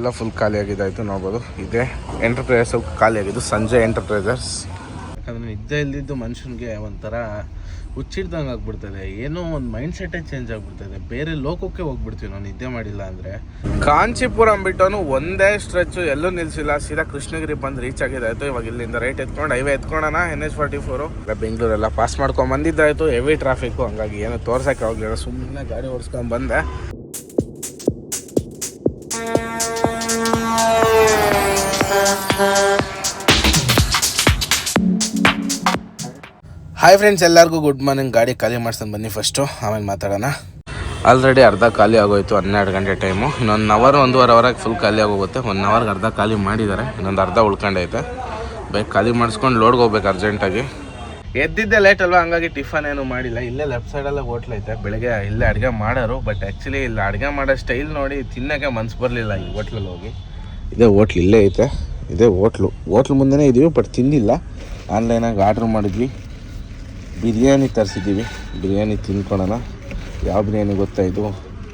ಎಲ್ಲ ಫುಲ್ ಖಾಲಿ ಆಗಿದ್ದಾಯ್ತು ನೋಡ್ಬೋದು. ಇದೆ ಎಂಟರ್ಪ್ರೈಸಸ್ ಖಾಲಿ ಆಗಿದ್ದು ಸಂಜೆ ಎಂಟರ್ಪ್ರೈಸರ್ಸ್ ಯಾಕಂದ್ರೆ ನಿದ್ದೆ ಇಲ್ದಿದ್ದು ಮನುಷ್ಯನಿಗೆ ಒಂಥರ ಹುಚ್ಚಿಡ್ದಂಗೆ ಆಗ್ಬಿಡ್ತದೆ. ಏನೋ ಒಂದು ಮೈಂಡ್ ಸೆಟ್ಟೇ ಚೇಂಜ್ ಆಗ್ಬಿಡ್ತದೆ. ಬೇರೆ ಲೋಕಕ್ಕೆ ಹೋಗ್ಬಿಡ್ತೀವಿ ನಾವು ನಿದ್ದೆ ಮಾಡಿಲ್ಲ ಅಂದರೆ. ಕಾಂಚೀಪುರಂ ಬಿಟ್ಟವನು ಒಂದೇ ಸ್ಟ್ರೆಚ್ಚು ಎಲ್ಲೂ ನಿಲ್ಲಿಸಿಲ್ಲ ಸೀದಾ ಕೃಷ್ಣಗಿರಿ ಬಂದು ರೀಚ್ ಆಗಿದ್ದಾಯ್ತು ಇವಾಗ ಇಲ್ಲಿಂದ ರೈಟ್ ಎತ್ಕೊಂಡು ಹೈವೇ ಎತ್ಕೊಳ್ಳೋಣ ಎನ್ ಎಚ್ ಫಾರ್ಟಿ ಫೋರು ಬೆಂಗಳೂರೆಲ್ಲ ಪಾಸ್ ಮಾಡ್ಕೊಂಡು ಬಂದಿದ್ದಾಯ್ತು. ಹೆವಿ ಟ್ರಾಫಿಕ್ಕು ಹಂಗಾಗಿ ಏನು ತೋರ್ಸಕ್ಕೆ ಹೋಗ್ಲಿಲ್ಲ ಸುಮ್ಮನೆ ಗಾಡಿ ಓಡಿಸ್ಕೊಂಡು ಬಂದೆ. ಹಾಯ್ ಫ್ರೆಂಡ್ಸ್ ಎಲ್ಲರಿಗೂ ಗುಡ್ ಮಾರ್ನಿಂಗ್ ಗಾಡಿ ಖಾಲಿ ಮಾಡ್ಸ್ಕೊಂಡು ಬನ್ನಿ ಫಸ್ಟು ಆಮೇಲೆ ಮಾತಾಡೋಣ. ಆಲ್ರೆಡಿ ಅರ್ಧ ಖಾಲಿ ಆಗೋಯ್ತು ಹನ್ನೆರಡು ಗಂಟೆ ಟೈಮು ಇನ್ನೊಂದು ಅವರ್ ಒಂದೂವರೆ ಅವರಾಗಿ ಫುಲ್ ಖಾಲಿ ಆಗೋಗುತ್ತೆ. ಒನ್ ಅವರ್ಗೆ ಅರ್ಧ ಖಾಲಿ ಮಾಡಿದ್ದಾರೆ. ಇನ್ನೊಂದು ಅರ್ಧ ಉಳ್ಕೊಂಡೈತೆ. ಬೈಕ್ ಖಾಲಿ ಮಾಡಿಸ್ಕೊಂಡು ಲೋಡ್ಗೆ ಹೋಗ್ಬೇಕು ಅರ್ಜೆಂಟಾಗಿ ಎದ್ದಿದ್ದೆ ಲೇಟ್ ಅಲ್ವಾ? ಹಂಗಾಗಿ ಟಿಫನ್ ಏನು ಮಾಡಿಲ್ಲ. ಇಲ್ಲೇ ಲೆಫ್ಟ್ ಸೈಡಲ್ಲೇ ಹೋಟ್ಲ್ ಐತೆ. ಬೆಳಗ್ಗೆ ಇಲ್ಲೇ ಅಡುಗೆ ಮಾಡೋರು ಬಟ್ ಆ್ಯಕ್ಚುಲಿ ಇಲ್ಲಿ. ಅಡುಗೆ ಮಾಡೋ ಸ್ಟೈಲ್ ನೋಡಿ ತಿನ್ನೋಕ್ಕೆ ಮನ್ಸು ಬರಲಿಲ್ಲ ಈ ಹೋಟ್ಲಲ್ಲಿ ಹೋಗಿ. ಇದೇ ಹೋಟ್ಲ್ ಇಲ್ಲೇ ಐತೆ. ಇದೇ ಹೋಟ್ಲು ಹೋಟ್ಲ್ ಮುಂದೆನೇ ಇದೀವಿ ಬಟ್ ತಿಂದಿಲ್ಲ. ಆನ್ಲೈನಾಗಿ ಆರ್ಡ್ರ್ ಮಾಡಿದ್ವಿ. ಬಿರಿಯಾನಿ ತರಿಸಿದ್ದೀವಿ. ಬಿರಿಯಾನಿ ತಿನ್ಕೊಳೋಣ ಯಾವ ಬಿರಿಯಾನಿ ಗೊತ್ತಾ ಇದು?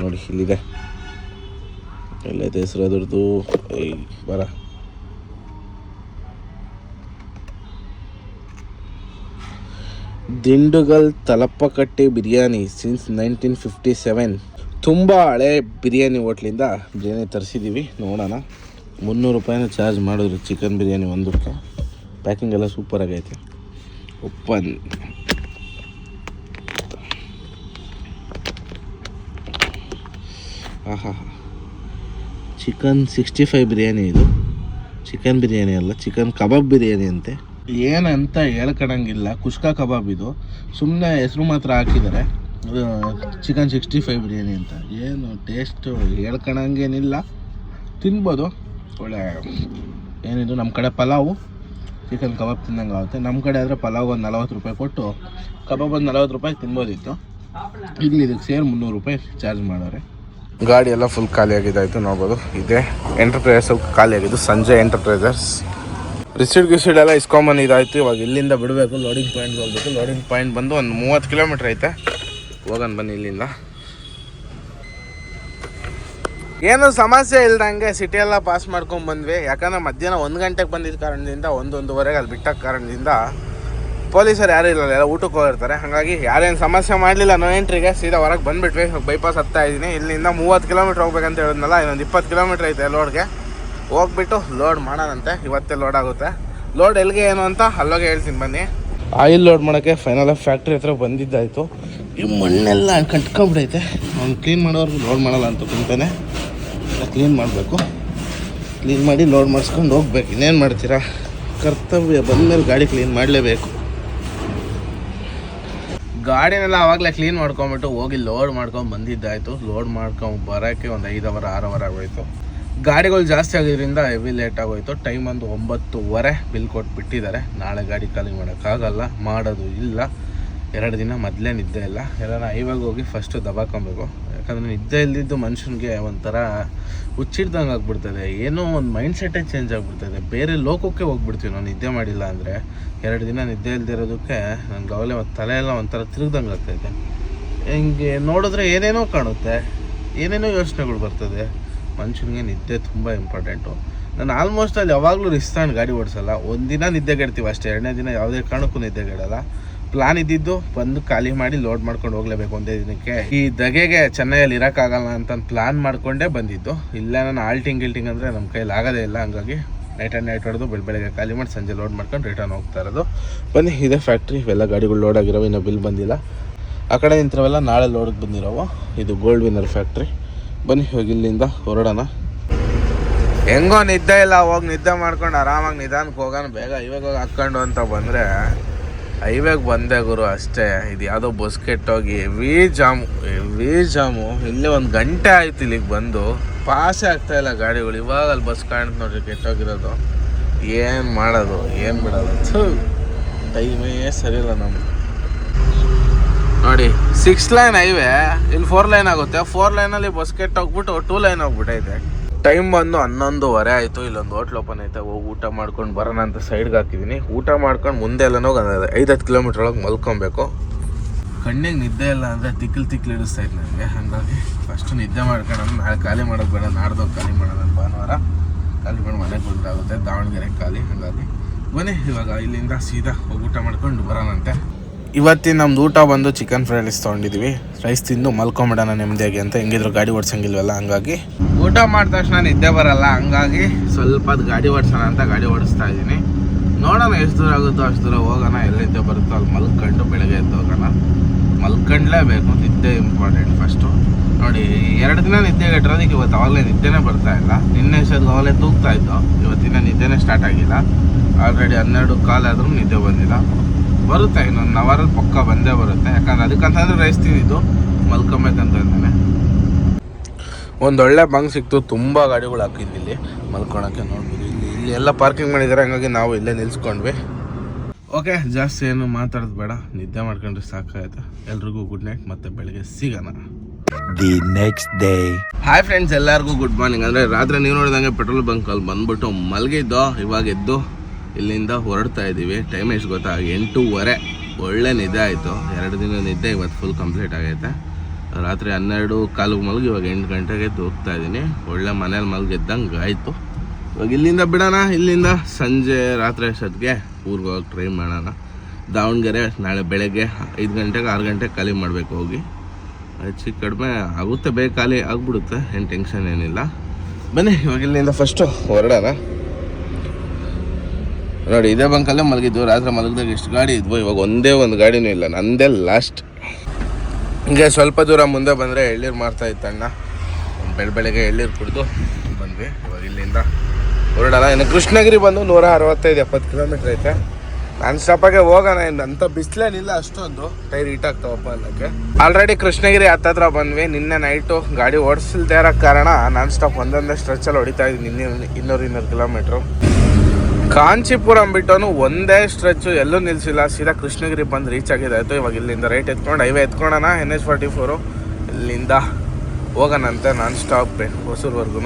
ನೋಡಿ, ಇಲ್ಲಿದೆ. ಎಲ್ಲ ಹೆಸರು, ಅದರದ್ದು. ಏಯ್, ಬರ. Dindigul Thalappakatti biryani since nineteen fifty seven ತುಂಬ ಹಳೆ ಬಿರಿಯಾನಿ ಹೋಟ್ಲಿಂದ ಬಿರಿಯಾನಿ ತರಿಸಿದ್ದೀವಿ. ನೋಡೋಣ. ಮುನ್ನೂರು ರೂಪಾಯಿನ ಚಾರ್ಜ್ ಮಾಡಿದ್ರು ಚಿಕನ್ ಬಿರಿಯಾನಿ ಒಂದಕ್ಕೆ. ಪ್ಯಾಕಿಂಗ್ ಎಲ್ಲ ಸೂಪರ್ ಆಹಾ. ಚಿಕನ್ ಸಿಕ್ಸ್ಟಿ ಫೈವ್ ಬಿರಿಯಾನಿ ಇದು. ಚಿಕನ್ ಬಿರಿಯಾನಿ ಅಲ್ಲ, ಚಿಕನ್ ಕಬಾಬ್ ಬಿರಿಯಾನಿ ಅಂತೆ. ಏನಂತ ಹೇಳ್ಕೊಳಂಗಿಲ್ಲ ಕುಷ್ಕಾ ಕಬಾಬ್ ಇದು. ಸುಮ್ಮನೆ ಹೆಸರು ಮಾತ್ರ ಹಾಕಿದ್ದಾರೆ. ಚಿಕನ್ ಸಿಕ್ಸ್ಟಿ ಫೈವ್ ಬಿರಿಯಾನಿ ಅಂತ. ಏನು ಟೇಸ್ಟು ಹೇಳ್ಕೊಳಂಗೇನಿಲ್ಲ ತಿನ್ಬೋದು. ಒಳ್ಳೆ ಏನಿದು ನಮ್ಮ ಕಡೆ ಪಲಾವು. ಚಿಕನ್ ಕಬಾಬ್ ತಿನ್ನಂಗೆ ಆಗುತ್ತೆ. ನಮ್ಮ ಕಡೆ ಆದರೆ ಪಲಾವ್ ಒಂದು ನಲವತ್ತು ರೂಪಾಯಿ ಕೊಟ್ಟು, ಕಬಾಬ್ ಒಂದು ನಲವತ್ತು ರೂಪಾಯಿ ತಿನ್ಬೋದಿತ್ತು. ಇಲ್ಲಿ ಇದಕ್ಕೆ ಸೇರಿ ಮುನ್ನೂರು ರೂಪಾಯಿ ಚಾರ್ಜ್ ಮಾಡೋರೆ. ಗಾಡಿ ಎಲ್ಲ ಫುಲ್ ಖಾಲಿ ಆಯಿತು, ನೋಡ್ಬೋದು. ಇದೆ. ಎಂಟರ್ಪ್ರೈಸಸ್ ಖಾಲಿ ಆಗಿದ್ದು ಸಂಜೆ ಎಂಟರ್ಪ್ರೈಸರ್ಸ್ ರಿಸಿಡ್ ಗಿಸಿಡ್ ಎಲ್ಲ ಇಸ್ಕೊಂಬಂದು ಇದಾಯಿತು ಇವಾಗ ಇಲ್ಲಿಂದ ಬಿಡಬೇಕು ಲೋಡಿಂಗ್ ಪಾಯಿಂಟ್ ಹೋಗ್ಬೇಕು. ಲೋಡಿಂಗ್ ಪಾಯಿಂಟ್ ಬಂದು ಒಂದು ಮೂವತ್ತು ಕಿಲೋಮೀಟ್ರ್ ಐತೆ. ಹೋಗನ್ ಬನ್ನಿ ಇಲ್ಲಿಂದ. ಏನು ಸಮಸ್ಯೆ ಇಲ್ದಂಗೆ ಸಿಟಿ ಎಲ್ಲ ಪಾಸ್ ಮಾಡ್ಕೊಂಡು ಬಂದ್ವಿ. ಯಾಕಂದ್ರೆ ಮಧ್ಯಾಹ್ನ ಒಂದು ಗಂಟೆಗೆ ಬಂದಿದ್ದ ಕಾರಣದಿಂದ, ಒಂದೊಂದುವರೆಗೆ ಅಲ್ಲಿ ಬಿಟ್ಟ ಕಾರಣದಿಂದ ಪೊಲೀಸರು ಯಾರು ಇಲ್ಲ, ಎಲ್ಲ ಊಟಕ್ಕೆ ಹೋಗಿರ್ತಾರೆ. ಹಾಗಾಗಿ ಯಾರೇನು ಸಮಸ್ಯೆ ಮಾಡಲಿಲ್ಲ ನೋ ಎಂಟ್ರಿಗೆ ಸೀದಾ ಹೊರಗೆ ಬಂದುಬಿಟ್ವಿ. ಬೈಪಾಸ್ ಹತ್ತಾ ಇದ್ದೀನಿ. ಇಲ್ಲಿಂದ ಮೂವತ್ತು ಕಿಲೋಮೀಟ್ರ್ ಹೋಗ್ಬೇಕಂತ ಹೇಳಿದ್ನಲ್ಲ, ಇನ್ನೊಂದು ಇಪ್ಪತ್ತು ಕಿಲೋಮೀಟ್ರ್ ಐತೆ ಲೋಡ್ಗೆ ಹೋಗ್ಬಿಟ್ಟು ಲೋಡ್ ಮಾಡೋಣಂತೆ. ಇವತ್ತೇ ಲೋಡ್ ಆಗುತ್ತೆ. ಲೋಡ್ ಎಲ್ಲಿಗೆ ಏನು ಅಂತ ಅಲ್ಲೋಗೆ ಹೇಳ್ತೀನಿ ಬನ್ನಿ. ಆಯಿಲ್ ಲೋಡ್ ಮಾಡೋಕ್ಕೆ ಫೈನಲ್ ಫ್ಯಾಕ್ಟ್ರಿ ಹತ್ರ ಬಂದಿದ್ದಾಯಿತು. ಈ ಮಣ್ಣೆಲ್ಲ ಕಟ್ಕೊಂಡ್ಬಿಡೈತೆ. ಅವ್ನು ಕ್ಲೀನ್ ಮಾಡೋರ್ಗು ಲೋಡ್ ಮಾಡಲ್ಲ ಅಂತ ಕುಂತಾನೆ ಕ್ಲೀನ್ ಮಾಡಬೇಕು. ಕ್ಲೀನ್ ಮಾಡಿ ಲೋಡ್ ಮಾಡಿಸ್ಕೊಂಡು ಹೋಗ್ಬೇಕು. ಇನ್ನೇನು ಮಾಡ್ತೀರಾ? ಕರ್ತವ್ಯ ಬಂದಮೇಲೆ ಗಾಡಿ ಕ್ಲೀನ್ ಮಾಡಲೇಬೇಕು. ಗಾಡಿನೆಲ್ಲ ಆವಾಗಲೇ ಕ್ಲೀನ್ ಮಾಡ್ಕೊಂಬಿಟ್ಟು ಹೋಗಿ ಲೋಡ್ ಮಾಡ್ಕೊಂಡು ಬಂದಿದ್ದಾಯಿತು. ಲೋಡ್ ಮಾಡ್ಕೊಂಡು ಬರೋಕ್ಕೆ ಒಂದು ಐದು ಅವರ್ ಆರು ಅವರ್ ಆಗೋಯ್ತು. ಗಾಡಿಗಳು ಜಾಸ್ತಿ ಆಗಿದ್ದರಿಂದ ಹೆವಿ ಲೇಟ್ ಆಗೋಯ್ತು. ಟೈಮ್ ಒಂದು ಒಂಬತ್ತುವರೆ ಬಿಲ್ ಕೊಟ್ಟು ಬಿಟ್ಟಿದ್ದಾರೆ ನಾಳೆ ಗಾಡಿ ಖಾಲಿ ಮಾಡೋಕ್ಕಾಗಲ್ಲ, ಮಾಡೋದು ಇಲ್ಲ. ಎರಡು ದಿನ ಮೊದಲೇ ನಿದ್ದೆ ಇಲ್ಲ. ಎಲ್ಲ ಐವಾಗ ಹೋಗಿ ಫಸ್ಟು ದಬಾಕೊಬೇಕು. ಯಾಕಂದರೆ ನಿದ್ದೆ ಇಲ್ದಿದ್ದು ಮನುಷ್ಯನಿಗೆ ಒಂಥರ ಹುಚ್ಚಿಡ್ದಂಗೆ ಆಗ್ಬಿಡ್ತದೆ. ಏನೋ ಒಂದು ಮೈಂಡ್ ಸೆಟ್ಟೇ ಚೇಂಜ್ ಆಗಿಬಿಡ್ತದೆ. ಬೇರೆ ಲೋಕಕ್ಕೆ ಹೋಗ್ಬಿಡ್ತೀವಿ ನಾವು ನಿದ್ದೆ ಮಾಡಿಲ್ಲ ಅಂದರೆ. ಎರಡು ದಿನ ನಿದ್ದೆ ಇಲ್ದಿರೋದಕ್ಕೆ ನನಗೆ ಅವಲೇ ತಲೆ ಎಲ್ಲ ಒಂಥರ ತಿರುಗ್ದಂಗೆ ಆಗ್ತೈತೆ. ಹಿಂಗೆ ನೋಡಿದ್ರೆ ಏನೇನೋ ಕಾಣುತ್ತೆ. ಏನೇನೋ ಯೋಚನೆಗಳು ಬರ್ತದೆ. ಮನುಷ್ಯನಿಗೆ ನಿದ್ದೆ ತುಂಬ ಇಂಪಾರ್ಟೆಂಟು ನಾನು ಆಲ್ಮೋಸ್ಟ್ ಅಲ್ಲಿ ಯಾವಾಗಲೂ ರಿಸ್ತಾಂಡ್ ಗಾಡಿ ಓಡಿಸಲ್ಲ. ಒಂದಿನ ನಿದ್ದೆಗೆಡ್ತೀವಿ ಅಷ್ಟೇ. ಎರಡನೇ ದಿನ ಯಾವುದೇ ಕಾರಣಕ್ಕೂ ನಿದ್ದೆಗೆಡಲ್ಲ ಪ್ಲಾನ್ ಇದ್ದಿದ್ದು ಬಂದು ಖಾಲಿ ಮಾಡಿ ಲೋಡ್ ಮಾಡ್ಕೊಂಡು ಹೋಗ್ಲೇಬೇಕು ಒಂದೇ ದಿನಕ್ಕೆ. ಈ ದಗೆಗೆ ಚೆನ್ನೈಯಲ್ಲಿ ಇರೋಕ್ಕಾಗಲ್ಲ ಅಂತ ಪ್ಲಾನ್ ಮಾಡ್ಕೊಂಡೇ ಬಂದಿದ್ದು. ಇಲ್ಲ ನಾನು ಆಲ್ಟಿಂಗ್ ಗಿಲ್ಟಿಂಗ್ ಅಂದರೆ ನಮ್ಮ ಕೈಲಿ ಆಗೋದೇ ಇಲ್ಲ, ಹಂಗಾಗಿ ನೈಟ್ ಆ್ಯಂಡ್ ನೈಟ್ ಹೊಡೆದು ಬೆಳ ಬೆಳಗ್ಗೆ ಖಾಲಿ ಮಾಡಿ ಸಂಜೆ ಲೋಡ್ ಮಾಡ್ಕೊಂಡು ರಿಟರ್ನ್ ಹೋಗ್ತಾ ಇರೋದು. ಬನ್ನಿ, ಇದೇ ಫ್ಯಾಕ್ಟ್ರಿ ಇವೆಲ್ಲ ಗಾಡಿಗಳು ಲೋಡ್ ಆಗಿರೋವು ಇನ್ನೂ ಬಿಲ್ ಬಂದಿಲ್ಲ. ಆ ಕಡೆ ನಿಂತಿರೋವೆಲ್ಲ ನಾಳೆ ಲೋಡ್ಗೆ ಬಂದಿರೋವು. ಇದು ಗೋಲ್ಡ್ ವಿನ್ನರ್ ಫ್ಯಾಕ್ಟ್ರಿ ಬನ್ನಿ, ಹೋಗಿ ಇಲ್ಲಿಂದ ಹೊರಡೋಣ. ಹೆಂಗೋ ನಿದ್ದೆ ಇಲ್ಲ, ಹೋಗಿ ನಿದ್ದೆ ಮಾಡ್ಕೊಂಡು ಆರಾಮಾಗಿ ನಿಧಾನಕ್ಕೆ ಹೋಗೋಣ, ಬೇಗ ಇವಾಗ ಹೋಗಿ ಹಾಕ್ಕೊಂಡು ಅಂತ ಬಂದರೆ ಹೈವೇಗೆ ಬಂದೆ ಗುರು, ಅಷ್ಟೇ. ಇದು ಯಾವುದೋ ಬಸ್ ಕೆಟ್ಟೋಗಿ ಹೆವಿ ಜಾಮು ಹೆವಿ ಜಾಮು. ಇಲ್ಲೇ ಒಂದು ಗಂಟೆ ಆಯ್ತು ಇಲ್ಲಿಗೆ ಬಂದು. ಪಾಸೇ ಇಲ್ಲ ಗಾಡಿಗಳು. ಇವಾಗ ಅಲ್ಲಿ ಬಸ್ ಕಾಣುತ್ತೆ ನೋಡ್ರಿ, ಕೆಟ್ಟೋಗಿರೋದು. ಏನು ಮಾಡೋದು, ಏನು ಬಿಡೋದು? ಟೈಮೇ ಸರಿ ಇಲ್ಲ ನಮ್ಗೆ ನೋಡಿ ಸಿಕ್ಸ್ ಲೈನ್ ಹೈವೇ. ಇಲ್ಲಿ ಫೋರ್ ಲೈನ್ ಆಗುತ್ತೆ. ಫೋರ್ ಲೈನಲ್ಲಿ ಬಸ್ ಕೆಟ್ಟೋಗ್ಬಿಟ್ಟು ಟೂ ಲೈನ್ ಹೋಗ್ಬಿಟ್ಟೈತೆ. ಟೈಮ್ ಬಂದು ಹನ್ನೊಂದುವರೆ ಆಯಿತು, ಇಲ್ಲೊಂದು ಹೋಟ್ಲ್ ಓಪನ್ ಐತೆ, ಹೋಗಿ ಊಟ ಮಾಡ್ಕೊಂಡು ಬರೋಣ ಅಂತ ಸೈಡ್ಗೆ ಹಾಕಿದ್ದೀನಿ ಊಟ ಮಾಡ್ಕೊಂಡು ಮುಂದೆ ಎಲ್ಲ ಹೋಗಿ ಐದು ಹತ್ತು ಕಿಲೋಮೀಟ್ರ್ ಒಳಗೆ ಮಲ್ಕೊಬೇಕು. ಕಣ್ಣಿಗೆ ನಿದ್ದೆ ಇಲ್ಲ ಅಂದರೆ ತಿಕ್ಕಲ್ ತಿಕ್ಕಲ್ ಇಡಿಸ್ತಾ ನನಗೆ ಹಾಗಾಗಿ ಫಸ್ಟ್ ನಿದ್ದೆ ಮಾಡ್ಕೊಂಡು ನಾಳೆ ಖಾಲಿ ಮಾಡೋದು ಬೇಡ ನಾಡ್ದು ಖಾಲಿ ಮಾಡೋದು ಭಾನುವಾರ. ಖಾಲಿ ಮಾಡಿ ಮನೆಗೆ ಬಂದಾಗುತ್ತೆ ದಾವಣಗೆರೆ ಖಾಲಿ. ಹಂಗಾಗಿ ಬನ್ನಿ ಇವಾಗ ಇಲ್ಲಿಂದ ಸೀದಾ ಹೋಗಿ ಊಟ ಮಾಡ್ಕೊಂಡು ಬರೋಣಂತೆ. ಇವತ್ತಿನ ನಮ್ದು ಊಟ ಬಂದು ಚಿಕನ್ ಫ್ರೈ ರೈಸ್ ತೊಗೊಂಡಿದ್ವಿ. ರೈಸ್ ತಿಂದು ಮಲ್ಕೊಂಬಿಡೋಣ ನೆಮ್ಮದಿಯಾಗಿ ಅಂತ. ಹೆಂಗಿದ್ರು ಗಾಡಿ ಓಡಿಸಂಗಿಲ್ವಲ್ಲ, ಹಂಗಾಗಿ. ಊಟ ಮಾಡಿದ ತಕ್ಷಣ ನಿದ್ದೆ ಬರಲ್ಲ, ಹಂಗಾಗಿ ಸ್ವಲ್ಪ ಗಾಡಿ ಓಡಿಸೋಣ ಅಂತ ಗಾಡಿ ಓಡಿಸ್ತಾ ಇದ್ದೀನಿ. ನೋಡೋಣ ಎಷ್ಟು ದೂರ ಆಗುತ್ತೋ ಅಷ್ಟು ದೂರ ಹೋಗೋಣ ಎಲ್ಲಿದ್ದೆ ಬರುತ್ತೋ ಅಲ್ಲಿ ಮಲ್ಕೊಂಡು ಬೆಳಗ್ಗೆ ಎದ್ದು ಹೋಗೋಣ. ಮಲ್ಕೊಂಡ್ಲೇಬೇಕು, ನಿದ್ದೆ ಇಂಪಾರ್ಟೆಂಟ್ ಫಸ್ಟು ನೋಡಿ, ಎರಡು ದಿನ ನಿದ್ದೆ ಕಟ್ಟಿರೋದಕ್ಕೆ ಇವತ್ತು ಅವಾಗಲೇ ನಿದ್ದೆನೇ ಬರ್ತಾ ಇಲ್ಲ. ನಿನ್ನೆ ಸಲ ಅವಾಗಲೇ ತೂಗ್ತಾ ಇತ್ತು ಇವತ್ತಿನ ನಿದ್ದೆನೇ ಸ್ಟಾರ್ಟ್ ಆಗಿಲ್ಲ. ಆಲ್ರೆಡಿ ಹನ್ನೆರಡು ಕಾಲಾದ್ರೂ ನಿದ್ದೆ ಬಂದಿಲ್ಲ. ಬರುತ್ತೆ ಇನ್ನೊಂದು ಅವರಲ್ಲಿ ಪಕ್ಕ ಬಂದೇ ಬರುತ್ತೆ. ಯಾಕಂದ್ರೆ ಅದಕ್ಕಂತಂದ್ರೆ ರೈಸ್ ತಿಂದಿದ್ದು ಮಲ್ಕೊಬೇಕಂತ ಇದ್ದಾನೆ ಒಂದೊಳ್ಳೆ ಬಂಗ್ ಸಿಕ್ತು ತುಂಬ ಗಾಡಿಗಳು ಹಾಕಿದ್ವಿ ಇಲ್ಲಿ. ಮಲ್ಕೊಳಕ್ಕೆ ನೋಡ್ಬೋದು. ಇಲ್ಲಿ ಇಲ್ಲಿ ಎಲ್ಲ ಪಾರ್ಕಿಂಗ್ ಮಾಡಿದ್ದಾರೆ ಹಂಗಾಗಿ ನಾವು ಇಲ್ಲೇ ನಿಲ್ಸ್ಕೊಂಡ್ವಿ. ಓಕೆ ಜಾಸ್ತಿ ಏನು ಮಾತಾಡೋದು ಬೇಡ. ನಿದ್ದೆ ಮಾಡ್ಕೊಂಡ್ರೆ ಸಾಕಾಯ್ತು. ಎಲ್ರಿಗೂ ಗುಡ್ ನೈಟ್ ಮತ್ತೆ ಬೆಳಗ್ಗೆ ಸಿಗೋಣ. The next day hi friends ಎಲ್ಲರಿಗೂ ಗುಡ್ ಮಾರ್ನಿಂಗ್ ಅಂದರೆ ರಾತ್ರಿ ನೀವು ನೋಡಿದಂಗೆ ಪೆಟ್ರೋಲ್ ಬಂಕಲ್ಲಿ ಬಂದ್ಬಿಟ್ಟು ಮಲಗಿದ್ದೋ ಇವಾಗ ಎದ್ದು ಇಲ್ಲಿಂದ ಹೊರಡ್ತಾ ಇದ್ದೀವಿ ಟೈಮ್ ಎಷ್ಟು ಗೊತ್ತಾ? ಎಂಟೂವರೆ. ಒಳ್ಳೆ ನಿದ್ದೆ ಆಯಿತು. ಎರಡು ದಿನ ನಿದ್ದೆ ಇವತ್ತು ಫುಲ್ ಕಂಪ್ಲೀಟ್ ಆಗೈತೆ. ರಾತ್ರಿ ಹನ್ನೆರಡು ಕಾಲು ಮಲಗಿ ಇವಾಗ ಎಂಟು ಗಂಟೆಗೆ ಹೋಗ್ತಾ ಇದ್ದೀನಿ ಒಳ್ಳೆ ಮನೇಲಿ ಮಲಗಿದ್ದಂಗೆ ಆಯಿತು. ಇವಾಗ ಇಲ್ಲಿಂದ ಬಿಡೋಣ? ಇಲ್ಲಿಂದ ಸಂಜೆ ರಾತ್ರಿ ಅಷ್ಟೊತ್ತಿಗೆ ಊರಿಗೆ ಹೋಗಿ ಟ್ರೈ ಮಾಡೋಣ. ದಾವಣಗೆರೆ ನಾಳೆ ಬೆಳಗ್ಗೆ ಐದು ಗಂಟೆಗೆ ಆರು ಗಂಟೆಗೆ ಖಾಲಿ ಮಾಡಬೇಕು ಹೋಗಿ. ಹೆಚ್ಚು ಕಡಿಮೆ ಆಗುತ್ತೆ, ಬೇಗ ಖಾಲಿ ಆಗ್ಬಿಡುತ್ತೆ. ಏನು ಟೆನ್ಷನ್ ಏನಿಲ್ಲ. ಬನ್ನಿ, ಇವಾಗ ಇಲ್ಲಿಂದ ಫಸ್ಟು ಹೊರಡೋಣ. ನೋಡಿ, ಇದೇ ಬಂಕಲ್ಲೇ ಮಲಗಿದ್ವು ರಾತ್ರಿ ಮಲಗಿದಾಗ ಎಷ್ಟು ಗಾಡಿ ಇದ್ವು, ಇವಾಗ ಒಂದೇ ಒಂದು ಗಾಡಿನೂ ಇಲ್ಲ, ನಂದೇ ಲಾಸ್ಟ್ ಹಿಂಗೆ ಸ್ವಲ್ಪ ದೂರ ಮುಂದೆ ಬಂದರೆ ಎಳ್ಳೀರು ಮಾರ್ತಾ ಇತ್ತಣ್ಣ ಬೆಳ ಬೆಳಗ್ಗೆ ಎಳ್ಳೀರು ಕುಡಿದು ಬಂದ್ವಿ. ಇವಾಗ ಇಲ್ಲಿಂದ ಹೊರಡೋಣ ಇನ್ನು ಕೃಷ್ಣಗಿರಿ ಬಂದು ನೂರ ಅರವತ್ತೈದು ಎಪ್ಪತ್ತು ಕಿಲೋಮೀಟ್ರ್ ಐತೆ. ನಾನು ಸ್ಟಾಪಾಗೆ ಹೋಗೋಣ, ಇನ್ನು ಅಂಥ ಬಿಸಿಲೇನಿಲ್ಲ ಅಷ್ಟೊಂದು. ಟೈರ್ ಹೀಟ್ ಆಗ್ತಾವಪ್ಪ ಅನ್ನೋಕ್ಕೆ. ಆಲ್ರೆಡಿ ಕೃಷ್ಣಗಿರಿ ಹತ್ತತ್ರ ಬಂದ್ವಿ. ನಿನ್ನೆ ನೈಟು ಗಾಡಿ ಓಡಿಸಿಲ್ದೇ ಇರೋ ಕಾರಣ ನಾನ್ ಸ್ಟಾಪ್ ಒಂದೊಂದೇ ಸ್ಟ್ರೆಚಲ್ಲಿ ಹೊಡಿತಾ ಇದ್ದೀನಿ. ಇನ್ನೂರು ಇನ್ನೂರು ಕಿಲೋಮೀಟ್ರು ಕಾಂಚೀಪುರಂ ಬಿಟ್ಟು ಒಂದೇ ಸ್ಟ್ರೆಚ್ಚು ಎಲ್ಲೂ ನಿಲ್ಸಿಲ್ಲ. ಸೀದಾ ಕೃಷ್ಣಗಿರಿ ಬಂದು ರೀಚ್ ಆಗಿದೆ. ಆಯಿತು, ಇವಾಗ ಇಲ್ಲಿಂದ ರೈಟ್ ಎತ್ಕೊಂಡು ಹೈವೇ ಎತ್ಕೊಳ್ಳೋಣ ಎನ್ ಎಚ್ ಫಾರ್ಟಿ ಫೋರು ಇಲ್ಲಿಂದ ಹೋಗೋಣಂತೆ ನಾನ್ ಸ್ಟಾಪ್ ಹೊಸೂರ್ವರ್ಗು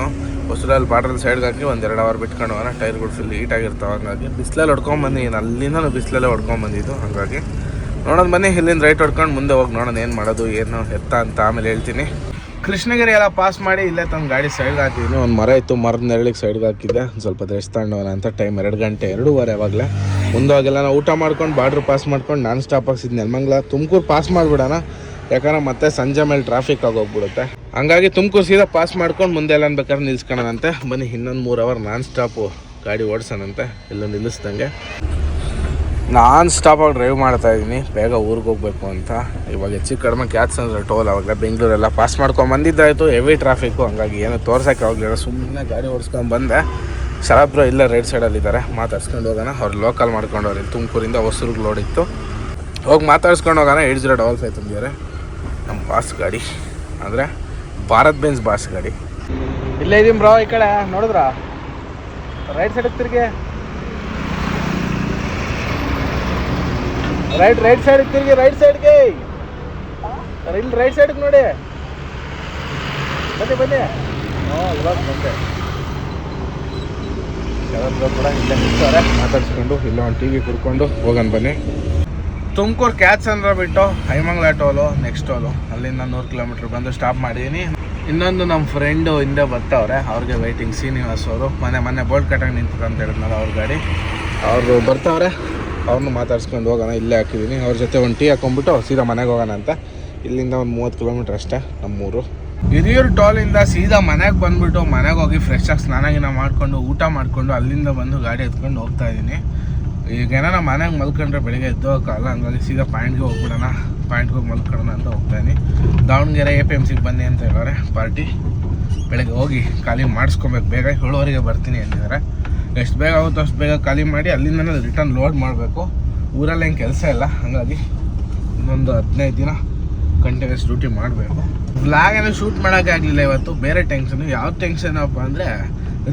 ಹೊಸೂರಲ್ಲಿ ಬಾರ್ಡ್ರಲ್ಲಿ ಸೈಡ್ಗೆ ಹಾಕಿ ಒಂದೆರಡು ಅವರ್ ಬಿಟ್ಕೊಂಡು ಹೋಗೋಣ. ಟೈರ್ಗಳು ಫುಲ್ ಹೀಟ್ ಆಗಿರ್ತಾವೆ, ಹಂಗಾಗಿ. ಬಿಸಿಲಲ್ಲಿ ಹೊಡ್ಕೊಂಬಂದು ಏನು ಅಲ್ಲಿಂದ ಬಿಸಿಲಲ್ಲೇ ಹೊಡ್ಕೊಂಬಂದಿದ್ದು ಹಾಗಾಗಿ. ನೋಡೋದು ಬನ್ನಿ, ಇಲ್ಲಿಂದ ರೈಟ್ ಹೊಡ್ಕೊಂಡು ಮುಂದೆ ಹೋಗಿ ನೋಡೋಣ ಏನು ಮಾಡೋದು, ಏನು ಎತ್ತ ಅಂತ ಆಮೇಲೆ ಹೇಳ್ತೀನಿ. ಕೃಷ್ಣಗಿರಿ ಎಲ್ಲ ಪಾಸ್ ಮಾಡಿ ಇಲ್ಲೇ ತಂದು ಗಾಡಿ ಸೈಡ್ಗೆ ಹಾಕಿದ್ದೀನಿ ಒಂದು ಮರ ಇತ್ತು, ಮರದ ನೆರಳಿಗೆ ಸೈಡ್ಗೆ ಹಾಕಿದ್ದೆ. ಸ್ವಲ್ಪ ರೆಸ್ಟ್ ತಗೊಂಡವನ ಅಂತ ಟೈಮ್ ಎರಡು ಗಂಟೆ, ಎರಡೂವರೆ ಯಾವಾಗಲೇ ಮುಂದೆ ಹೋಗಿಲ್ಲ ನಾವು ಊಟ ಮಾಡ್ಕೊಂಡು ಬಾರ್ಡ್ರ್ ಪಾಸ್ ಮಾಡ್ಕೊಂಡು ನಾನ್ ಸ್ಟಾಪ್ ಆಗ್ಸಿದ್ದು ನೆಲಮಂಗ್ಲ, ತುಮಕೂರು ಪಾಸ್ ಮಾಡಿಬಿಡೋಣ. ಯಾಕಂದ್ರೆ ಮತ್ತೆ ಸಂಜೆ ಮೇಲೆ ಟ್ರಾಫಿಕ್ ಆಗೋಗ್ಬಿಡುತ್ತೆ ಹಂಗಾಗಿ ತುಮಕೂರು ಸೀದಾ ಪಾಸ್ ಮಾಡ್ಕೊಂಡು ಮುಂದೆ ಎಲ್ಲ ಬೇಕಾದ್ರೆ ನಿಲ್ಸ್ಕೊಳ್ಳೋಣಂತೆ ಬನ್ನಿ ಇನ್ನೊಂದು ಮೂರು ಅವರ್ ನಾನ್ ಸ್ಟಾಪು ಗಾಡಿ ಓಡಿಸೋಣಂತೆ. ಎಲ್ಲ ನಿಲ್ಲಿಸ್ದಂಗೆ. ನಾನ್ ಸ್ಟಾಪಾಗಿ ಡ್ರೈವ್ ಮಾಡ್ತಾ ಇದ್ದೀನಿ. ಬೇಗ ಊರಿಗೆ ಹೋಗ್ಬೇಕು ಅಂತ. ಇವಾಗ ಹೆಚ್ಚು ಕಡಿಮೆ ಕ್ಯಾಚ್ ಅಂದ್ರೆ ಟೋಲ್ ಅವಾಗಲೇ ಬೆಂಗಳೂರೆಲ್ಲ ಪಾಸ್ ಮಾಡ್ಕೊಂಡು ಬಂದಿದ್ದಾಯಿತು. ಹೆವಿ ಟ್ರಾಫಿಕ್ಕು ಹಂಗಾಗಿ ಏನು ತೋರ್ಸೋಕ್ಕೆ ಆಗಲಿಲ್ಲ. ಸುಮ್ಮನೆ ಗಾಡಿ ಓಡಿಸ್ಕೊಂಡು ಬಂದೆ. ಶರಾಬ್ರು ಇಲ್ಲ ರೈಟ್ ಸೈಡಲ್ಲಿದ್ದಾರೆ ಮಾತಾಡ್ಸ್ಕೊಂಡು ಹೋಗೋಣ. ಅವ್ರು ಲೋಕಲ್ ಮಾಡ್ಕೊಂಡು ಹೋಗ್ರಿ. ತುಮಕೂರಿಂದ ಹೊಸೂರಿಗೆ ಲೋಡ್ ಇತ್ತು. ಹೋಗಿ ಮಾತಾಡ್ಸ್ಕೊಂಡು ಹೋಗೋಣ. ಏಟ್ ಜೀರೋ ಡಬಲ್ ಫೈವ್ ತಂದಿದ್ದಾರೆ ನಮ್ಮ ಬಾಸ್ ಗಾಡಿ. ಅಂದರೆ ಭಾರತ್ ಬೆನ್ಸ್ ಬಾಸ್ ಗಾಡಿ. ಇಲ್ಲೇ ಇದೀನಿ ಬ್ರೋ ಈ ಕಡೆ. ನೋಡಿದ್ರಾ? ರೈಟ್ ಸೈಡ್ ತಿರ್ಗಿ ರೈಟ್ ರೈಟ್ ಸೈಡ್ ತಿರುಗಿ ರೈಟ್ ಸೈಡ್ಗೆ ಇಲ್ಲಿ ರೈಟ್ ಸೈಡ್ಗೆ ನೋಡಿ. ಬನ್ನಿ ಬನ್ನಿ. ಹ್ಞೂ ಇವಾಗ ಬಂದೆ. ಕೂಡ ಮಾತಾಡ್ಸ್ಕೊಂಡು ಇಲ್ಲ ಒಂದು ಟಿ ವಿ ಕುಡ್ಕೊಂಡು ಹೋಗೋಣ ಬನ್ನಿ. ತುಮಕೂರು ಕ್ಯಾಚ್ ಅಂದ್ರೆ ಬಿಟ್ಟು ಹೈಮಂಗ್ಲ ಟೋಲು ನೆಕ್ಸ್ಟ್ ಟೋಲು. ಅಲ್ಲಿಂದ ನೂರು ಕಿಲೋಮೀಟ್ರ್ ಬಂದು ಸ್ಟಾಪ್ ಮಾಡಿದ್ದೀನಿ ಇನ್ನೊಂದು ನಮ್ಮ ಫ್ರೆಂಡು ಹಿಂದೆ ಬರ್ತಾವ್ರೆ, ಅವ್ರಿಗೆ ವೈಟಿಂಗ್ ಶ್ರೀನಿವಾಸ್ ಅವರು. ಮನೆ ಮೊನ್ನೆ ಬೋಲ್ಡ್ ಕಟ್ಟಂಗೆ ನಿಂತಿದ್ರು ಅಂತ ಹೇಳಿದ್ನಲ್ಲ ಅವ್ರ ಗಾಡಿ. ಅವರು ಬರ್ತಾವ್ರೆ. ಅವ್ರನ್ನೂ ಮಾತಾಡ್ಸ್ಕೊಂಡು ಹೋಗೋಣ, ಇಲ್ಲೇ ಹಾಕಿದ್ದೀನಿ. ಅವ್ರ ಜೊತೆ ಒಂದು ಟೀ ಹಾಕೊಂಡ್ಬಿಟ್ಟು ಸೀದಾ ಮನೆಗೆ ಹೋಗೋಣ ಅಂತ. ಇಲ್ಲಿಂದ ಒಂದು ಮೂವತ್ತು ಕಿಲೋಮೀಟ್ರ್ ಅಷ್ಟೇ ನಮ್ಮೂರು. ಹಿರಿಯೂರು ಟೋಲಿಂದ ಸೀದಾ ಮನೆಗೆ ಬಂದ್ಬಿಟ್ಟು ಮನೆಗೆ ಹೋಗಿ ಫ್ರೆಶ್ ಆಗಿ ಸ್ನಾನ ಗಿನ ಮಾಡಿಕೊಂಡು, ಊಟ ಮಾಡಿಕೊಂಡು ಅಲ್ಲಿಂದ ಬಂದು ಗಾಡಿ ಎತ್ಕೊಂಡು ಹೋಗ್ತಾ ಇದ್ದೀನಿ. ಈಗ ಏನಾರ ಮನೆಗೆ ಮಲ್ಕೊಂಡ್ರೆ ಬೆಳಿಗ್ಗೆ ಎದ್ದೋಗಲ್ಲ ಹಂಗಾಗಿ ಸೀದಾ ಪಾಯಿಂಟ್ಗೆ ಹೋಗ್ಬಿಡೋಣ ಪಾಯಿಂಟ್ಗೆ ಹೋಗಿ ಮಲ್ಕೊಳ್ಳೋಣ ಅಂತ ಹೋಗ್ತಾಯಿದ್ದೀನಿ ದಾವಣಗೆರೆ ಎ ಪಿ ಎಂ ಸಿಗೆ ಬನ್ನಿ ಅಂತ ಹೇಳೋರೆ ಪಾರ್ಟಿ. ಬೆಳಗ್ಗೆ ಹೋಗಿ ಖಾಲಿ ಮಾಡಿಸ್ಕೊಬೇಕು, ಬೇಗ ಏಳುವರೆಗೆ ಬರ್ತೀನಿ ಅಂದಿದ್ದಾರೆ. ಎಷ್ಟು ಬೇಗ ಆಗುತ್ತೋ ಅಷ್ಟು ಬೇಗ ಖಾಲಿ ಮಾಡಿ ಅಲ್ಲಿಂದ ರಿಟರ್ನ್ ಲೋಡ್ ಮಾಡಬೇಕು. ಊರಲ್ಲಿ ಏನು ಕೆಲಸ ಇಲ್ಲ, ಹಾಗಾಗಿ ಇನ್ನೊಂದು ಹದಿನೈದು ದಿನ ಕಂಟಿನ್ಯೂಸ್ ಡ್ಯೂಟಿ ಮಾಡಬೇಕು. ಬ್ಲಾಗ್ ಏನೋ ಶೂಟ್ ಮಾಡೋಕ್ಕೆ ಆಗಲಿಲ್ಲ ಇವತ್ತು, ಬೇರೆ ಟೆನ್ಷನ್ ಯಾವ ಟೆನ್ಷನ್ ಅಪ್ಪ ಅಂದರೆ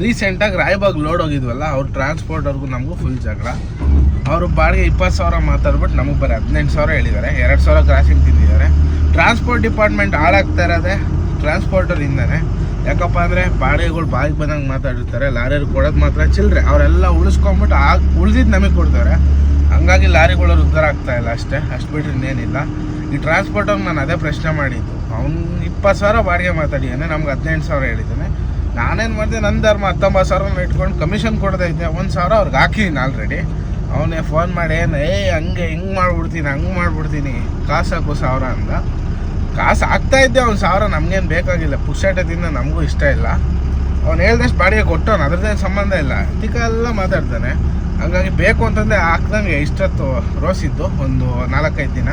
ರೀಸೆಂಟಾಗಿ ರಾಯಬಾಗ್ ಲೋಡ್ ಹೋಗಿದ್ವಲ್ಲ, ಅವ್ರ ಟ್ರಾನ್ಸ್ಪೋರ್ಟವ್ರಿಗೂ ನಮಗೂ ಫುಲ್ ಜಗಳ. ಅವರು ಬಾಡಿಗೆ ಇಪ್ಪತ್ತು ಸಾವಿರ ಮಾತಾಡ್ಬಿಟ್ಟು ನಮಗೆ ಬರೀ ಹದಿನೆಂಟು ಸಾವಿರ ಹೇಳಿದ್ದಾರೆ, ಎರಡು ಸಾವಿರ ಕ್ರಾಸಿಂಗ್ ತಿಂದಿದ್ದಾರೆ. ಟ್ರಾನ್ಸ್ಪೋರ್ಟ್ ಡಿಪಾರ್ಟ್ಮೆಂಟ್ ಹಾಳಾಗ್ತಾ ಇರೋದೇ ಟ್ರಾನ್ಸ್ಪೋರ್ಟರಿಂದನೇ ಯಾಕಪ್ಪ ಅಂದರೆ ಬಾಡಿಗೆಗಳು ಬಾಯಿಗೆ ಬಂದಂಗೆ ಮಾತಾಡಿರ್ತಾರೆ, ಲಾರಿಯವ್ರು ಕೊಡೋದು ಮಾತ್ರ ಚಿಲ್ಲರೆ ಅವರೆಲ್ಲ ಉಳಿಸ್ಕೊಂಬಿಟ್ಟು ಆಗ ಉಳಿದಿದ್ದು ನಮಗೆ ಕೊಡ್ತಾರೆ. ಹಂಗಾಗಿ ಲಾರಿಗಳು ಉದ್ಧಾರ ಆಗ್ತಾ ಇಲ್ಲ ಅಷ್ಟೇ. ಅಷ್ಟು ಬಿಟ್ಟರೆ ಇನ್ನೇನಿಲ್ಲ. ಈ ಟ್ರಾನ್ಸ್ಪೋರ್ಟರ್ಗೆ ನಾನು ಅದೇ ಪ್ರಶ್ನೆ ಮಾಡಿದ್ದು. ಅವ್ನು ಇಪ್ಪತ್ತು ಸಾವಿರ ಬಾಡಿಗೆ ಮಾತಾಡಿದ್ದಾನೆ ನಮ್ಗೆ ಹದಿನೆಂಟು ಸಾವಿರ ಹೇಳಿದ್ದಾನೆ. ನಾನೇನು ಮಾಡಿದೆ? ನನ್ನ ಧರ್ಮ ಹತ್ತೊಂಬತ್ತು ಸಾವಿರ ಇಟ್ಕೊಂಡು ಕಮಿಷನ್ ಕೊಡದೇ ಇದ್ದೆ. ಒಂದು ಸಾವಿರ ಅವ್ರಿಗೆ ಹಾಕಿದ್ದೀನಿ ಆಲ್ರೆಡಿ ಅವನೇ ಫೋನ್ ಮಾಡಿ ಏನು ಏ ಹಂಗೆ ಹಿಂಗೆ ಮಾಡ್ಬಿಡ್ತೀನಿ, ಹಂಗೆ ಮಾಡ್ಬಿಡ್ತೀನಿ. ಕಾಸು ಹಾಕು ಸಾವಿರ ಅಂದ. ಕಾಸು ಆಗ್ತಾ ಇದ್ದೆ ಅವ್ನು ಸಾವಿರ, ನಮಗೇನು ಬೇಕಾಗಿಲ್ಲ. ಪುಕ್ಷಾಟದಿಂದ ನಮಗೂ ಇಷ್ಟ ಇಲ್ಲ. ಅವ್ನು ಹೇಳ್ದಷ್ಟು ಬಾಡಿಗೆ ಕೊಟ್ಟವನು ಅದ್ರದ್ದೇನು ಸಂಬಂಧ ಇಲ್ಲ. ಎಲ್ಲ ಮಾತಾಡ್ತಾನೆ. ಹಾಗಾಗಿ ಬೇಕು ಅಂತಂದರೆ ಹಾಕ್ದಂಗೆ ಇಷ್ಟೊತ್ತು ರೋಸಿದ್ದು ಒಂದು ನಾಲ್ಕೈದು ದಿನ.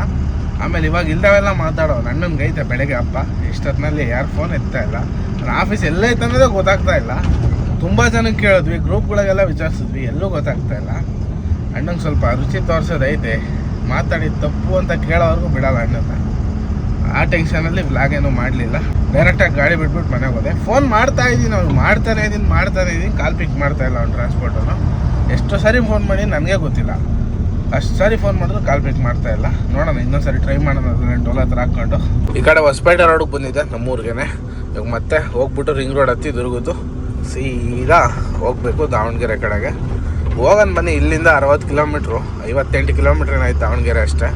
ಆಮೇಲೆ ಇವಾಗ ಇಲ್ದವೆಲ್ಲ ಮಾತಾಡೋ ಅಣ್ಣನಿಗೆ ಐತೆ ಬೆಳಗ್ಗೆ ಹಬ್ಬ. ಇಷ್ಟೊತ್ತಿನಲ್ಲಿ ಯಾರು ಫೋನ್ ಎತ್ತಾ ಇಲ್ಲ. ಆಫೀಸ್ ಎಲ್ಲ ಐತೆ ಅನ್ನೋದೇ ಗೊತ್ತಾಗ್ತಾ ಇಲ್ಲ. ತುಂಬ ಜನಕ್ಕೆ ಕೇಳಿದ್ವಿ ಗ್ರೂಪ್ಗಳಿಗೆಲ್ಲ ವಿಚಾರಿಸಿದ್ವಿ, ಎಲ್ಲೂ ಗೊತ್ತಾಗ್ತಾ ಇಲ್ಲ. ಅಣ್ಣಂಗೆ ಸ್ವಲ್ಪ ರುಚಿ ತೋರಿಸೋದೈತೆ ಮಾತಾಡಿದ ತಪ್ಪು ಅಂತ ಕೇಳೋವರೆಗೂ ಬಿಡಲ್ಲ ಅಣ್ಣನ ಆ ಟೆನ್ಷನಲ್ಲಿ ವ್ಲಾಗ್ ಏನೂ ಮಾಡಲಿಲ್ಲ. ಡೈರೆಕ್ಟಾಗಿ ಗಾಡಿ ಬಿಟ್ಬಿಟ್ಟು ಮನೆಗೆ ಹೋದೆ. ಫೋನ್ ಮಾಡ್ತಾ ಇದ್ದೀನಿ ಅವ್ನು, ಮಾಡ್ತಾನೆ ಇದ್ದೀನಿ ಮಾಡ್ತಾನೆ ಇದ್ದೀನಿ. ಕಾಲ್ ಪಿಕ್ ಮಾಡ್ತಾ ಇಲ್ಲ ಅವ್ನು ಟ್ರಾನ್ಸ್ಪೋರ್ಟನ್ನು ಎಷ್ಟು ಸರಿ ಫೋನ್ ಮಾಡಿ ನನಗೆ ಗೊತ್ತಿಲ್ಲ. ಅಷ್ಟು ಸಾರಿ ಫೋನ್ ಮಾಡಿದ್ರು ಕಾಲ್ ಪಿಕ್ ಮಾಡ್ತಾ ಇಲ್ಲ. ನೋಡೋಣ, ಇನ್ನೊಂದು ಸಾರಿ ಟ್ರೈ ಮಾಡೋಣ. ಅದನ್ನ ಟೋಲ್ ಹತ್ರ ಹಾಕ್ಕೊಂಡು. ಈ ಕಡೆ ಹೊಸಪೇಟೆ ರೋಡಿಗೆ ಬಂದಿದ್ದೆ, ನಮ್ಮೂರಿಗೆನೆ. ಇವಾಗ ಮತ್ತೆ ಹೋಗ್ಬಿಟ್ಟು ರಿಂಗ್ ರೋಡ್ ಹತ್ತಿ ದುರ್ಗದ್ದು ಸೀದಾ ಹೋಗಬೇಕು ದಾವಣಗೆರೆ ಕಡೆಗೆ. ಹೋಗೋಣ ಬನ್ನಿ, ಇಲ್ಲಿಂದ ಅರವತ್ತು ಕಿಲೋಮೀಟ್ರು ಐವತ್ತೆಂಟು ಕಿಲೋಮೀಟ್ರ್ ಏನಾಯ್ತು ದಾವಣಗೆರೆ ಅಷ್ಟೇ.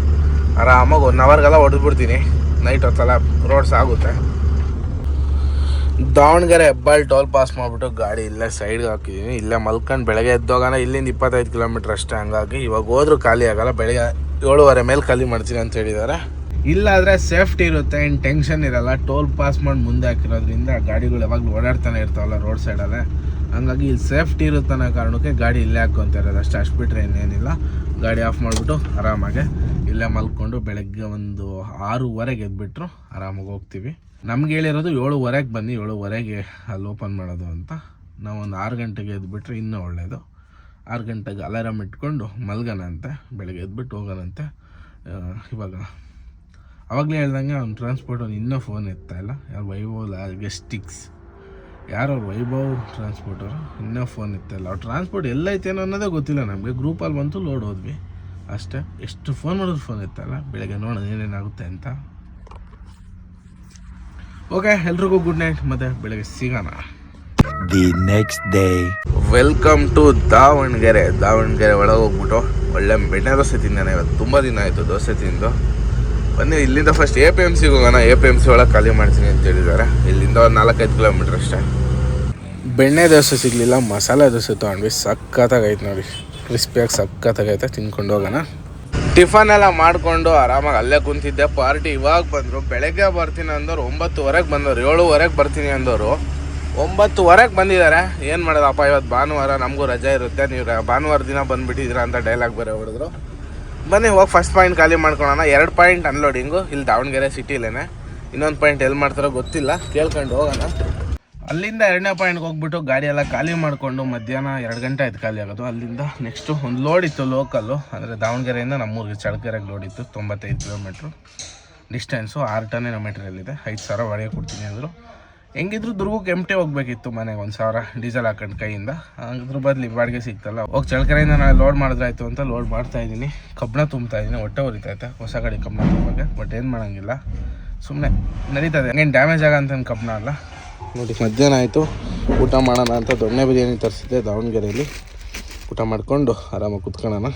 ಆರಾಮಾಗಿ ಒನ್ ಅವರ್ಗೆಲ್ಲ ಹೊಡೆದ್ಬಿಡ್ತೀನಿ. ನೈಟ್ ಹೊತ್ತಲ್ಲ ರೋಡ್ಸ್ ಆಗುತ್ತೆ. ದಾವಣಗೆರೆ ಹೆಬ್ಬಾಳ್ ಟೋಲ್ ಪಾಸ್ ಮಾಡಿಬಿಟ್ಟು ಗಾಡಿ ಇಲ್ಲೇ ಸೈಡ್ಗೆ ಹಾಕಿದ್ದೀನಿ ಇಲ್ಲೇ ಮಲ್ಕೊಂಡು ಬೆಳಗ್ಗೆ ಎದ್ದೋಗೋಣ ಇಲ್ಲಿಂದ ಇಪ್ಪತ್ತೈದು ಕಿಲೋಮೀಟ್ರ್ ಅಷ್ಟೇ ಹಂಗಾಗಿ ಇವಾಗ ಹೋದ್ರೂ ಖಾಲಿ ಆಗಲ್ಲ, ಬೆಳಗ್ಗೆ ಏಳುವರೆ ಮೇಲೆ ಖಾಲಿ ಮಾಡ್ತೀನಿ ಅಂತ ಹೇಳಿದ್ದಾರೆ. ಇಲ್ಲಾದರೆ ಸೇಫ್ಟಿ ಇರುತ್ತೆ, ಏನು ಟೆನ್ಷನ್ ಇರಲ್ಲ. ಟೋಲ್ ಪಾಸ್ ಮಾಡಿ ಮುಂದೆ ಹಾಕಿರೋದ್ರಿಂದ ಗಾಡಿಗಳು ಯಾವಾಗಲೂ ಓಡಾಡ್ತಾನೆ ಇರ್ತಾವಲ್ಲ ರೋಡ್ ಸೈಡಲ್ಲೇ ಹಂಗಾಗಿ ಇಲ್ಲಿ ಸೇಫ್ಟಿ ಇರುತ್ತೆ ಅನ್ನೋ ಕಾರಣಕ್ಕೆ ಗಾಡಿ ಇಲ್ಲೇ ಹಾಕೊಂತ ಇರೋದು. ಅಷ್ಟು ಅಷ್ಟು ಬಿಟ್ಟರೆ ಇನ್ನೇನಿಲ್ಲ. ಗಾಡಿ ಆಫ್ ಮಾಡಿಬಿಟ್ಟು ಆರಾಮಾಗೆ ಇಲ್ಲೇ ಮಲ್ಕೊಂಡು ಬೆಳಗ್ಗೆ ಒಂದು ಆರೂವರೆಗೆ ಎದ್ಬಿಟ್ರು ಆರಾಮಾಗಿ ಹೋಗ್ತೀವಿ. ನಮ್ಗೆ ಹೇಳಿರೋದು ಏಳುವರೆಗೆ ಬನ್ನಿ, ಏಳುವರೆಗೆ ಅಲ್ಲಿ ಓಪನ್ ಮಾಡೋದು ಅಂತ. ನಾವು ಒಂದು ಆರು ಗಂಟೆಗೆ ಎದ್ಬಿಟ್ರೆ ಇನ್ನೂ ಒಳ್ಳೆಯದು ಆರು ಗಂಟೆಗೆ ಅಲಾರಾಮ್ ಇಟ್ಕೊಂಡು ಮಲ್ಗೋಣಂತೆ ಬೆಳಗ್ಗೆ ಎದ್ಬಿಟ್ಟು ಹೋಗೋಣಂತೆ ಇವಾಗ, ಅವಾಗಲೇ ಹೇಳ್ದಂಗೆ ಅವ್ನು ಟ್ರಾನ್ಸ್ಪೋರ್ಟ್ ಅವ್ನು ಇನ್ನೂ ಫೋನ್ ಎತ್ತಾ ಇಲ್ಲ. ಯಾರು ವೈಭವ್ ಗೆಸ್ಟಿಕ್ಸ್ ಯಾರು ಅವ್ರು ವೈಭವ್ ಟ್ರಾನ್ಸ್ಪೋರ್ಟರು ಇನ್ನೂ ಫೋನ್ ಇತ್ತಲ್ಲ ಅವ್ರು ಟ್ರಾನ್ಸ್ಪೋರ್ಟ್ ಎಲ್ಲೈತೇನೋ ಅನ್ನೋದೇ ಗೊತ್ತಿಲ್ಲ ನಮಗೆ. ಗ್ರೂಪಲ್ಲಿ ಬಂತು ಲೋಡ್ ಹೋದ್ವಿ. ಅಷ್ಟೇ. ಎಷ್ಟು ಫೋನ್ ಮಾಡಿದ್ರು ಫೋನ್ ಇತ್ತಲ್ಲ ಬೆಳಗ್ಗೆ ನೋಡೋಣ ಏನೇನಾಗುತ್ತೆ ಅಂತ. ಓಕೆ ಎಲ್ರಿಗೂ ಗುಡ್ ನೈಟ್ ಮತ್ತೆ ಬೆಳಗ್ಗೆ ಸಿಗೋಣ. The next day welcome to Davanagere. Davanagere ಒಳಗೆ ಹೋಗ್ಬಿಟ್ಟು ಒಳ್ಳೆ ಬೆಣ್ಣೆ ದೋಸೆ ತಿಂದಾನೆ ಇವತ್ತು. ತುಂಬ ದಿನ ಆಯಿತು ದೋಸೆ ತಿಂದು. ಬನ್ನಿ ಇಲ್ಲಿಂದ ಫಸ್ಟ್ ಎ ಪಿ ಎಂ ಸಿಗೆ ಹೋಗೋಣ. ಎ ಪಿ ಎಂ ಸಿ ಒಳಗೆ ಖಾಲಿ ಮಾಡ್ತೀನಿ ಅಂತ ಹೇಳಿದ್ದಾರೆ. ಇಲ್ಲಿಂದ ಒಂದು ನಾಲ್ಕೈದು ಕಿಲೋಮೀಟ್ರ್ ಅಷ್ಟೇ. ಬೆಣ್ಣೆ ದೋಸೆ ಸಿಗಲಿಲ್ಲ ಮಸಾಲೆ ದೋಸೆ ತೊಗೊಂಡ್ವಿ. ಸಖತ್ತಾಗೈತೆ ನೋಡಿ. ಕ್ರಿಸ್ಪಿಯಾಗಿ ಸಖತ್ತಾಗೈತೆ. ತಿನ್ಕೊಂಡು ಹೋಗೋಣ. ಟಿಫನ್ ಎಲ್ಲ ಮಾಡಿಕೊಂಡು ಆರಾಮಾಗಿ ಅಲ್ಲೇ ಕುಂತಿದ್ದೆ. ಪಾರ್ಟಿ ಇವಾಗ ಬಂದರು. ಬೆಳಗ್ಗೆ ಬರ್ತೀನಿ ಅಂದವ್ರು ಒಂಬತ್ತುವರೆಗೆ ಬಂದವರು ಏಳುವರೆಗೆ ಬರ್ತೀನಿ ಅಂದವರು. ಒಂಬತ್ತುವರೆಗೆ ಬಂದಿದ್ದಾರೆ. ಏನು ಮಾಡೋದಪ್ಪ ಇವತ್ತು ಭಾನುವಾರ ನಮಗೂ ರಜೆ ಇರುತ್ತೆ. ನೀವು ಭಾನುವಾರ ದಿನ ಬಂದುಬಿಟ್ಟಿದ್ದೀರಾ ಅಂತ ಡೈಲಾಗ್ ಬೇರೆ ಹೊಡೆದ್ರು. ಬನ್ನಿ, ಹೋಗಿ ಫಸ್ಟ್ ಪಾಯಿಂಟ್ ಖಾಲಿ ಮಾಡ್ಕೊಳೋಣ. ಎರಡು ಪಾಯಿಂಟ್ ಅನ್ಲೋಡಿಂಗು ಇಲ್ಲಿ ದಾವಣಗೆರೆ ಸಿಟಿಲೇನೆ ಇನ್ನೊಂದು ಪಾಯಿಂಟ್ ಎಲ್ಲಿ ಮಾಡ್ತಾರೋ ಗೊತ್ತಿಲ್ಲ. ಕೇಳ್ಕೊಂಡು ಹೋಗೋಣ. ಅಲ್ಲಿಂದ ಎರಡನೇ ಪಾಯಿಂಟ್ಗೆ ಹೋಗ್ಬಿಟ್ಟು ಗಾಡಿ ಎಲ್ಲ ಖಾಲಿ ಮಾಡಿಕೊಂಡು ಮಧ್ಯಾಹ್ನ ಎರಡು ಗಂಟೆ ಆಯ್ತು ಖಾಲಿ ಆಗೋದು. ಅಲ್ಲಿಂದ ನೆಕ್ಸ್ಟು ಒಂದು ಲೋಡ್ ಇತ್ತು ಲೋಕಲ್ಲು ಅಂದರೆ ದಾವಣಗೆರೆಯಿಂದ ನಮ್ಮೂರಿಗೆ ಚಳಕೆರೆಗೆ ಲೋಡ್ ಇತ್ತು, ತೊಂಬತ್ತೈದು ಕಿಲೋಮೀಟ್ರು ಡಿಸ್ಟೆನ್ಸು ಆರು ಟನ್ನೇ ನಮ್ಮ ಇದೆ ಐದು ಸಾವಿರ ಒಳಗೆ ಕೊಡ್ತೀನಿ ಅಂದರು. ಹೆಂಗಿದ್ರು ದುರ್ಗಕ್ಕೆ ಎಂಟೆ ಹೋಗ್ಬೇಕಿತ್ತು ಮನೆಗೆ ಒಂದು ಸಾವಿರ ಡೀಸೆಲ್ ಹಾಕೊಂಡು ಕೈಯಿಂದ. ಅದ್ರ ಬದಲು ಬಾಡಿಗೆ ಸಿಗ್ತಲ್ಲ. ಹೋಗಿ ಚಳಕರೆಯಿಂದ ನಾನು ಲೋಡ್ ಮಾಡಿದ್ರಾಯ್ತು ಅಂತ ಲೋಡ್ ಮಾಡ್ತಾ ಇದ್ದೀನಿ. ಕಬ್ಬಣ ತುಂಬ್ತಾ ಇದ್ದೀನಿ. ಹೊಟ್ಟೆ ಹೊರಿತೈತೆ ಹೊಸ ಗಾಡಿ ಕಬ್ಬಣ ತುಂಬಕ್ಕೆ ಬಟ್ ಏನು ಮಾಡೋಂಗಿಲ್ಲ. ಸುಮ್ಮನೆ ನಡೀತದೆ. ಹಂಗೇನು ಡ್ಯಾಮೇಜ್ ಆಗಂತ ಕಬ್ಬಣ ಅಲ್ಲ. ನೋಡಿ, ಮಧ್ಯಾಹ್ನ ಆಯಿತು. ಊಟ ಮಾಡೋಣ ಅಂತ ದೊಣ್ಣೆ ಬಿರಿಯಾನಿ ತರಿಸಿದ್ದೆ ದಾವಣಗೆರೆಯಲ್ಲಿ. ಊಟ ಮಾಡಿಕೊಂಡು ಆರಾಮಾಗಿ ಕುತ್ಕೊಳ್ಳೋಣ.